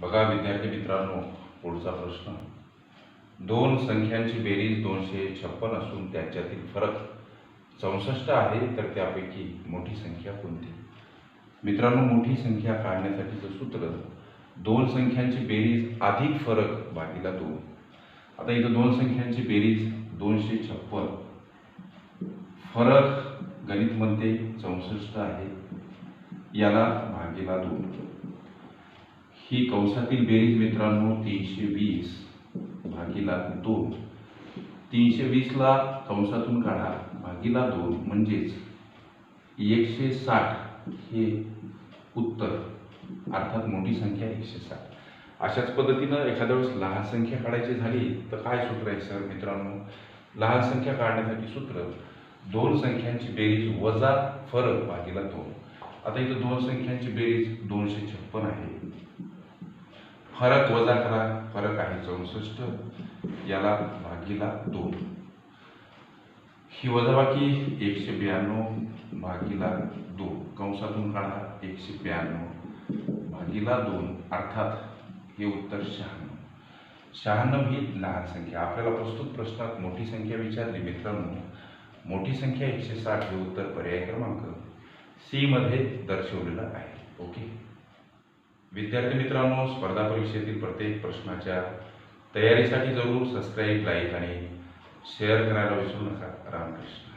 बघा विद्यार्थी मित्रांनो पुढचा प्रश्न. दोन संख्यांची बेरीज दोनशे छप्पन असून त्यांच्यातील फरक चौसष्ट आहे तर त्यापैकी मोठी संख्या कोणती? मित्रांनो मोठी संख्या काढण्यासाठीचं सूत्र दोन संख्यांची बेरीज अधिक फरक भागीला दोन. आता इथं दोन संख्यांची बेरीज दोनशे छप्पन. फरक गणित म्हणते चौसष्ट आहे याला भागीला दोन. ही कंसातील बेरीज मित्रांनो तीनशे वीस भागीला दोन. तीनशे वीसला कंसातून काढा भागीला दोन. म्हणजेच एकशे साठ हे उत्तर. अर्थात मोठी संख्या एकशे साठ अशाच पद्धतीनं एखाद्या वेळेस लहान संख्या काढायची झाली तर काय सूत्र आहे सर मित्रांनो? लहान संख्या काढण्यासाठी सूत्र दोन संख्यांची बेरीज वजा फरक भागीला दोन. आता इथं दोन संख्यांची बेरीज दोनशे छप्पन आहे. फरक वजा करा फरक आहे चौसष्ट याला भागीला दोन. ही वजाबाकी एकशे ब्याण्णव भागीला दोन. कंसातून काढा एकशे ब्याण्णव भागीला दोन अर्थात हे उत्तर शहाण्णव. शहाण्णव ही लहान संख्या. आपल्याला प्रस्तुत प्रश्नात मोठी संख्या विचारली मित्रांनो. मोठी संख्या एकशे साठ हे उत्तर पर्याय क्रमांक सीमध्ये दर्शवलेला दर्शवलेलं आहे. ओके? विद्यार्थी मित्रांनो स्पर्धा परीक्षेतील प्रत्येक प्रश्नाच्या तयारीसाठी जरूर सबस्क्राईब लाईक आणि शेअर करायला विसरू नका. रामकृष्ण.